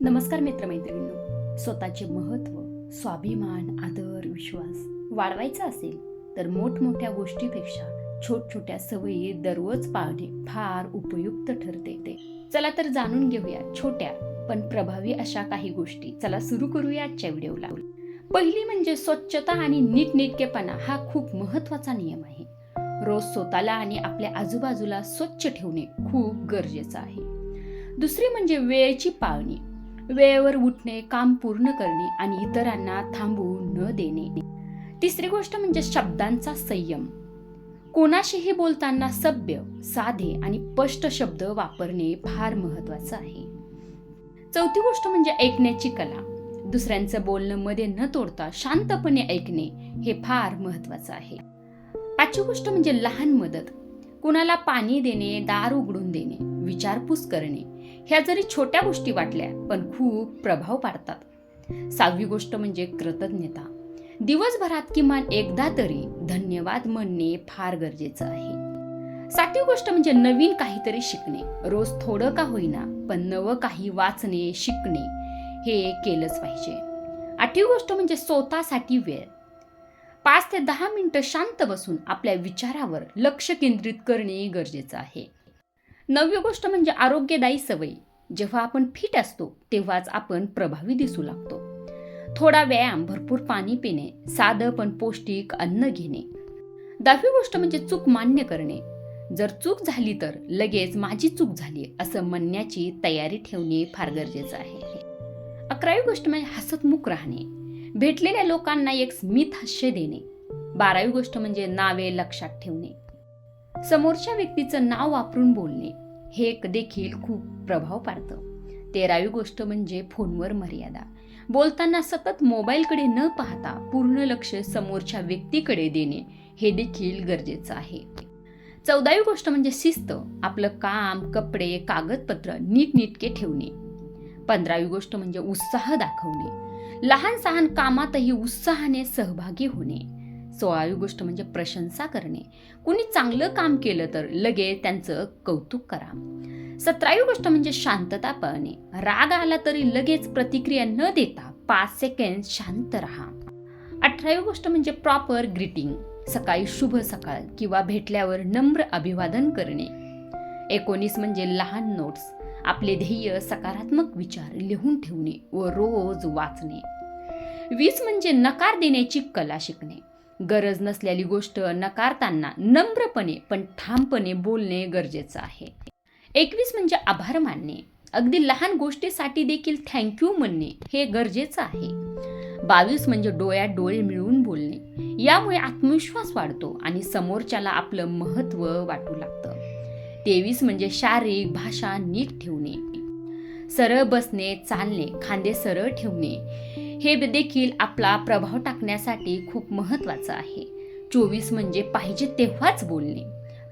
नमस्कार मित्रमैत्रिणींनो. स्वतःचे महत्त्व स्वाभिमान आदर विश्वास वाढवायचा असेल तर मोठमोठ्या गोष्टीपेक्षा छोट छोट्या सवयी दररोज पाळणे फार उपयुक्त ठरते ते. चला तर जाणून घेऊया छोट्या पण प्रभावी अशा काही गोष्टी. चला सुरू करूया आजच्या व्हिडिओला. पहिली म्हणजे स्वच्छता आणि नीटनेटकेपणा हा खूप महत्त्वाचा नियम आहे. रोज स्वतःला आणि आपल्या आजूबाजूला स्वच्छ ठेवणे खूप गरजेचं आहे. दुसरी म्हणजे वेळेची पाळणी. वेळेवर उठणे काम पूर्ण करणे आणि इतरांना थांबू न देणे. तिसरी गोष्ट म्हणजे शब्दांचा संयम. कोणाशीही बोलताना सभ्य साधे आणि स्पष्ट शब्द वापरणे फार महत्वाचं आहे. चौथी गोष्ट म्हणजे ऐकण्याची कला. दुसऱ्यांचं बोलणं मध्ये न तोडता शांतपणे ऐकणे हे फार महत्वाचं आहे. पाचवी गोष्ट म्हणजे लहान मदत. कुणाला पाणी देणे दार उघडून देणे विचारपूस करणे ह्या जरी छोट्या गोष्टी वाटल्या पण खूप प्रभाव पाडतात. सहावी गोष्ट म्हणजे कृतज्ञता. दिवसभरात किमान एकदा तरी धन्यवाद म्हणणे फार गरजेचं आहे. सातवी गोष्ट म्हणजे नवीन काहीतरी शिकणे. रोज थोडं का होईना पण नवं काही वाचणे शिकणे हे केलंच पाहिजे. आठवी गोष्ट म्हणजे स्वतःसाठी वेळ. पाच ते दहा मिनटं शांत बसून आपल्या विचारावर लक्ष केंद्रित करणे गरजेचं आहे. नववी गोष्ट म्हणजे आरोग्यदायी सवयी. जेव्हा आपण फिट असतो तेव्हाच आपण प्रभावी दिसू लागतो. थोडा व्यायाम भरपूर पाणी पिणे साधं पण पौष्टिक अन्न घेणे. दहावी गोष्ट म्हणजे चूक मान्य करणे. जर चूक झाली तर लगेच माझी चूक झाली असं म्हणण्याची तयारी ठेवणे फार गरजेचं आहे. अकरावी गोष्ट म्हणजे हसतमुख राहणे. भेटलेल्या लोकांना एक स्मित हास्य देणे. बारावी गोष्ट म्हणजे नावे लक्षात ठेवणे. समोरच्या व्यक्तीचं नाव वापरून बोलणे हे एक देखील खूप प्रभाव पाडतं. तेरावी गोष्ट म्हणजे फोनवर मर्यादा. बोलताना सतत मोबाईलकडे न पाहता पूर्ण लक्ष समोरच्या व्यक्तीकडे देणे हे देखील गरजेचं आहे. चौदावी गोष्ट म्हणजे शिस्त आपलं काम कपडे कागदपत्र नीटनेटके ठेवणे. पंधरावी गोष्ट म्हणजे उत्साह दाखवणे. लहान सहान कामातही उत्साहाने सहभागी होणे. सोळावी गोष्ट म्हणजे प्रशंसा करणे. कुणी चांगलं काम केलं तर लगेच त्यांचं कौतुक करा. सतरावी गोष्ट म्हणजे शांतता पाळणे. राग आला तरी लगेच प्रतिक्रिया न देता पाच सेकंड शांत राहा. अठरावी गोष्ट म्हणजे प्रॉपर ग्रीटिंग. सकाळी शुभ सकाळ किंवा भेटल्यावर नम्र अभिवादन करणे. एकोणीस म्हणजे लहान नोट्स. आपले ध्येय सकारात्मक विचार लिहून ठेवणे व रोज वाचणे. वीस म्हणजे नकार देण्याची कला शिकणे. गरज नसलेली गोष्ट नकारताना नम्रपणे पण ठामपणे बोलणे गरजेचं आहे. एकवीस म्हणजे आभार मानणे. अगदी लहान गोष्टीसाठी देखील थँक्यू म्हणणे हे गरजेचं आहे. बावीस म्हणजे डोळ्यात डोळे मिळवून बोलणे. यामुळे आत्मविश्वास वाढतो आणि समोरच्याला आपलं महत्त्व वाटू लागतं. तेवीस म्हणजे शारीरिक भाषा नीट ठेवणे. सरळ बसणे चालणे खांदे सरळ ठेवणे. हे देखील आपला प्रभाव टाकण्यासाठी खूप महत्त्वाचं आहे. चोवीस म्हणजे पाहिजे तेव्हाच बोलणे.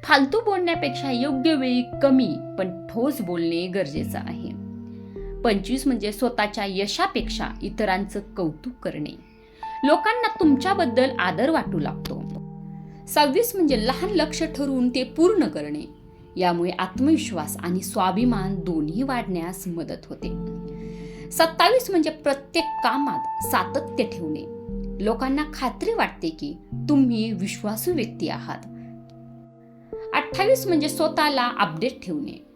फालतू बोलण्यापेक्षा योग्य वेळी कमी पण ठोस बोलणे गरजेचं आहे. पंचवीस म्हणजे स्वतःच्या यशापेक्षा इतरांचं कौतुक करणे. लोकांना तुमच्याबद्दल आदर वाटू लागतो. सव्वीस म्हणजे लहान लक्ष ठरवून ते पूर्ण करणे. यामुळे आत्मविश्वास आणि स्वाभिमान दोन्ही वाढण्यास मदत होते. सत्तावीस म्हणजे प्रत्येक कामात सातत्य ठेवणे. लोकांना खात्री वाटते की तुम्ही विश्वासू व्यक्ती आहात. अठ्ठावीस म्हणजे स्वतःला अपडेट ठेवणे.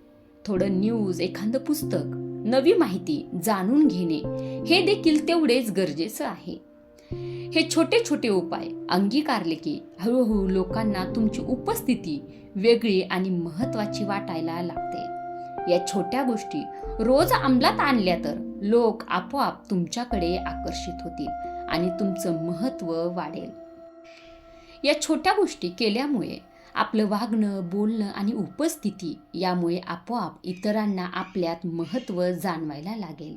थोडं न्यूज एखादं पुस्तक नवी माहिती जाणून घेणे हे देखील तेवढेच गरजेचं आहे. हे छोटे छोटे उपाय अंगीकारले की हळूहळू लोकांना तुमची उपस्थिती वेगळी आणि महत्वाची वाटायला लागते. या छोट्या गोष्टी रोज अंमलात आणल्या तर लोक आपोआप तुमच्याकडे आकर्षित होतील आणि तुमचं महत्त्व वाढेल. या छोट्या गोष्टी केल्यामुळे आपलं वागणं बोलणं आणि उपस्थिती यामुळे आपोआप इतरांना आपल्यात महत्त्व जाणवायला लागेल.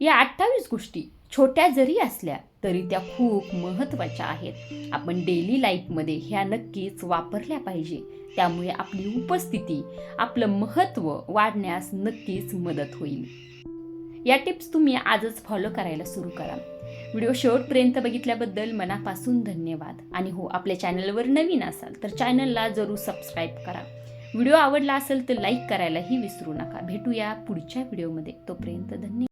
या अठ्ठावीस गोष्टी छोट्या जरी असल्या तरी त्या खूप महत्त्वाच्या आहेत. आपण डेली लाईफमध्ये ह्या नक्कीच वापरल्या पाहिजे. त्यामुळे आपली उपस्थिती आपलं महत्त्व वाढण्यास नक्कीच मदत होईल. या टिप्स तुम्ही आजच फॉलो करायला सुरू करा. व्हिडिओ शेवटपर्यंत बघितल्याबद्दल मनापासून धन्यवाद. आणि हो आपल्या चॅनलवर नवीन असाल तर चॅनलला जरूर सबस्क्राईब करा. व्हिडिओ आवडला असेल तर लाईक करायलाही विसरू नका. भेटूया पुढच्या व्हिडिओमध्ये तोपर्यंत धन्यवाद.